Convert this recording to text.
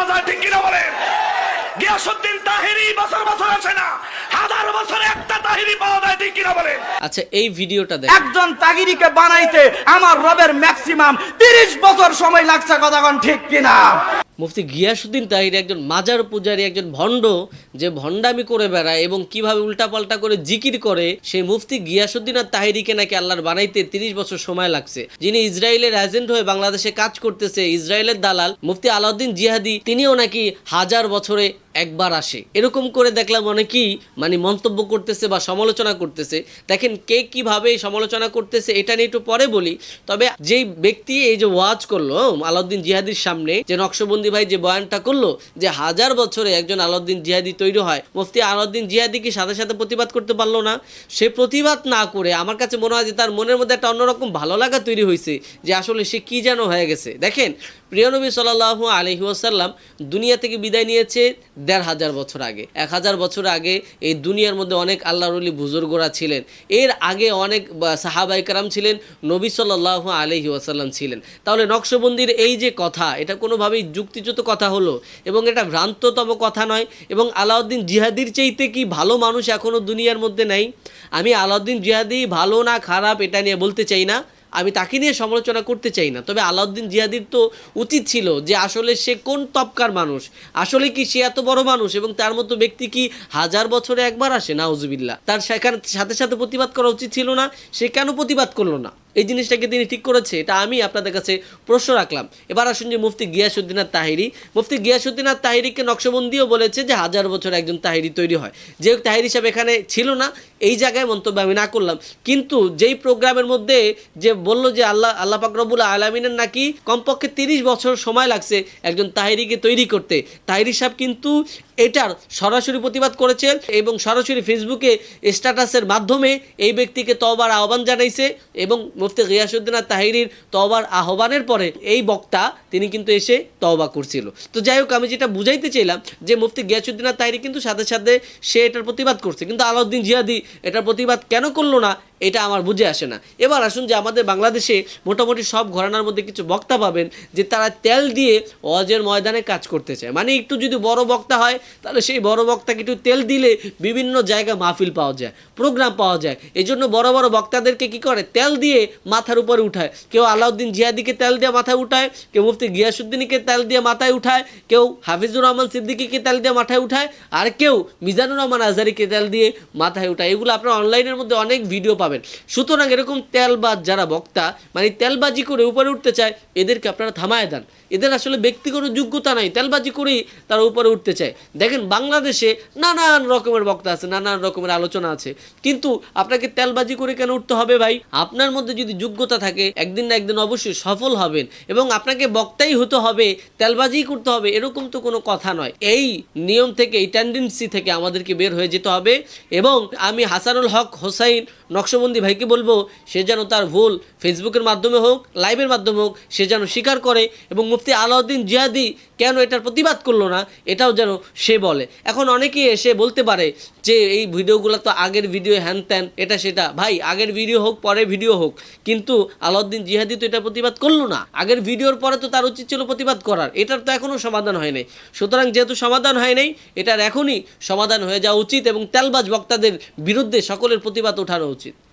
পাওয়া যায় ঠিক কিনা বলেন? গিয়াসুদ্দিন তাহিরি বছর বছর আসে না। হাজার বছরে একটা তাহিরি পাওয়া যায় ঠিক কিনা বলেন? আচ্ছা এই ভিডিওটা দেখ একজন তাগিরিকে বানাইতে আমার রবের ম্যাক্সিমাম তিরিশ বছর সময় লাগছে কথা কোন ঠিক কিনা? মুফতি গিয়াসুদ্দিন তাহির একজন মাজার পূজারী, একজন ভণ্ড, যে ভণ্ডামি করে বেড়ায় এবং কীভাবে উল্টাপাল্টা করে জিকির করে সেই মুফতি গিয়াসুদ্দিন আর তাহিরিকে নাকি আল্লাহর বানাইতে তিরিশ বছর সময় লাগছে। যিনি ইসরায়েলের এজেন্ট হয়ে বাংলাদেশে কাজ করতেছে, ইসরায়েলের দালাল মুফতি আলাউদ্দিন জিহাদি, তিনিও নাকি হাজার বছরে একবার আসে। এরকম করে দেখলাম অনেকেই মানে মন্তব্য করতেছে বা সমালোচনা করতেছে। দেখেন কে কীভাবে সমালোচনা করতেছে এটা নিয়ে একটু পরে বলি। তবে যেই ব্যক্তি এই যে ওয়াজ করল আলাউদ্দিন জিহাদির সামনে, যে নকশবন্দি ভাই যে বয়ানটা করল, যে হাজার বছরে একজন আলাউদ্দিন জিহাদি তৈরি হয়, মুফতি আলাউদ্দিন জিহাদি কি সাথে সাথে প্রতিবাদ করতে পারল না? সে প্রতিবাদ না করে আমার কাছে মনে হয় যে তার মনের মধ্যে একটা অন্যরকম ভালো লাগা তৈরি হয়েছে, যে আসলে সে কি যেন হয়ে গেছে। দেখেন প্রিয়নবী সাল্লাহ আলহি ওয়াসাল্লাম দুনিয়া থেকে বিদায় নিয়েছে দেড় হাজার বছর আগে। এক হাজার বছর আগে এই দুনিয়ার মধ্যে অনেক আল্লাহর অলি বুজুর্গরা ছিলেন। এর আগে অনেক সাহাবাই কারাম ছিলেন, নবী সাল্লাহ আলহি ওয়াসাল্লাম ছিলেন। তাহলে নকশবন্দির এই যে কথা, এটা কোনোভাবেই যুক্তিযুক্ত কথা হলো, এবং এটা ভ্রান্ততম কথা নয়, এবং আলাউদ্দিন জিহাদির চাইতে কি ভালো মানুষ এখনও দুনিয়ার মধ্যে নাই? আমি আলাউদ্দিন জিহাদি ভালো না খারাপ এটা নিয়ে বলতে চাই না। আমি তাকে নিয়ে সমালোচনা করতে চাই না। তবে আলাউদ্দিন জিয়াদির তো উচিত ছিল যে আসলে সে কোন তপকার মানুষ, আসলে কি সে এত বড় মানুষ এবং তার মতো ব্যক্তি কি হাজার বছরে একবার আসে না উজুবিল্লা তার সেখানে সাথে সাথে প্রতিবাদ করা উচিত ছিল না, সে কেন প্রতিবাদ করল না? এই জিনিসটাকে তিনি ঠিক করেছে, এটা আমি আপনাদের কাছে প্রশ্ন রাখলাম। এবার আসুন যে মুফতি গিয়াসুদ্দিন আর তাহিরি মুফতি গিয়াসুদ্দিন আর তাহিরিকে নকশবন্দিও বলেছে যে হাজার বছর একজন তাহিরি তৈরি হয়। যে তাহিরি সাহেব এখানে ছিল না, এই জায়গায় মন্তব্য আমি না করলাম। কিন্তু যেই প্রোগ্রামের মধ্যে যে বলল যে আল্লাহ আল্লাহ পাকরবুল আলমিনের নাকি কমপক্ষে তিরিশ বছর সময় লাগছে একজন তাহিরিকে তৈরি করতে। তাহিরি সাহেব কিন্তু এটার সরাসরি প্রতিবাদ করেছেন এবং সরাসরি ফেসবুকে স্ট্যাটাসের মাধ্যমে এই ব্যক্তিকে তবার আহ্বান জানাইছে এবং মুফতি গিয়াসুদ্দিন আর তাহিরির তবার আহ্বানের পরে এই বক্তা তিনি কিন্তু এসে তওবা করছিল। তো যাই হোক, আমি যেটা বুঝাইতে চাইলাম যে মুফতি গিয়াসুদ্দিন আর তাহিরি কিন্তু সাথে সাথে সে এটার প্রতিবাদ করছে। কিন্তু আলাউদ্দিন জিয়াদি এটার প্রতিবাদ কেন করল না? এটা আমার বুঝে আসে না। এবার আসুন যে আমাদের বাংলাদেশে মোটামুটি সব ঘরানার মধ্যে কিছু বক্তা পাবেন যে তারা তেল দিয়ে অজের ময়দানে কাজ করতে চায়। মানে একটু যদি বড় বক্তা হয়, তাহলে সেই বড় বক্তাকে একটু তেল দিলে বিভিন্ন জায়গায় মাহফিল পাওয়া যায়, প্রোগ্রাম পাওয়া যায়। এই জন্য বড় বড় বক্তাদেরকে কি করে? তেল দিয়ে মাথার উপরে উঠায়। কেউ আলাউদ্দিন জিয়াদিকে তেল দিয়ে মাথায় উঠায়, কেউ মুফতি গিয়াসুদ্দিনকে তেল দিয়ে মাথায় উঠায়, কেউ হাফিজুর রহমান সিদ্দিকিকে তেল দিয়ে মাথায় উঠায়, আর কেউ মিজানুর রহমান আজারিকে তেল দিয়ে মাথায় উঠায়। এগুলো আপনারা অনলাইনের মধ্যে অনেক ভিডিও পাবেন। সুতরাং এরকম তেলবাজ যারা বক্তা মানে তেলবাজি করে উপরে উঠতে চায়, এদেরকে আপনারা থামায় দেন। এদের আসলে ব্যক্তিগত যোগ্যতা নাই, তেলবাজি করেই তারা উপরে উঠতে চায়। দেখেন, বাংলাদেশে নানান রকমের বক্তা আছে, নানান রকমের আলোচনা আছে। কিন্তু আপনাকে তেলবাজি করে কেন উঠতে হবে ভাই? আপনার মধ্যে যদি যোগ্যতা থাকে, একদিন না একদিন অবশ্যই সফল হবেন। এবং আপনাকে বক্তাই হতে হবে তেলবাজি করতে হবে, এরকম তো কোনো কথা নয়। এই নিয়ম থেকে, এই টেন্ডেন্সি থেকে আমাদেরকে বের হয়ে যেতে হবে। এবং আমি হাসানুল হক হোসাইন নকশবন্দি ভাইকে বলব, সে যেন তার ভুল ফেসবুকের মাধ্যমে হোক লাইভের মাধ্যমে হোক, সে যেন স্বীকার করে এবং মুফতি আলাউদ্দিন জিয়াদি কেন এটার প্রতিবাদ করল না? এটাও যেন সে বলে। এখন অনেকেই এসে বলতে পারে যে, এই ভিডিওগুলো তো আগের ভিডিও, হ্যান ত্যান, এটা সেটা। ভাই, আগের ভিডিও হোক পরে ভিডিও হোক, কিন্তু আলাউদ্দিন জিহাদি তো এটা প্রতিবাদ করল না। আগের ভিডিওর পরে তো তার উচিত ছিল প্রতিবাদ করার। এটার তো এখনও সমাধান হয় নাই। সুতরাং যেহেতু সমাধান হয় নাই, এটার এখনই সমাধান হয়ে যাওয়া উচিত এবং তেলবাজ বক্তাদের বিরুদ্ধে সকলের প্রতিবাদ ওঠানো উচিত।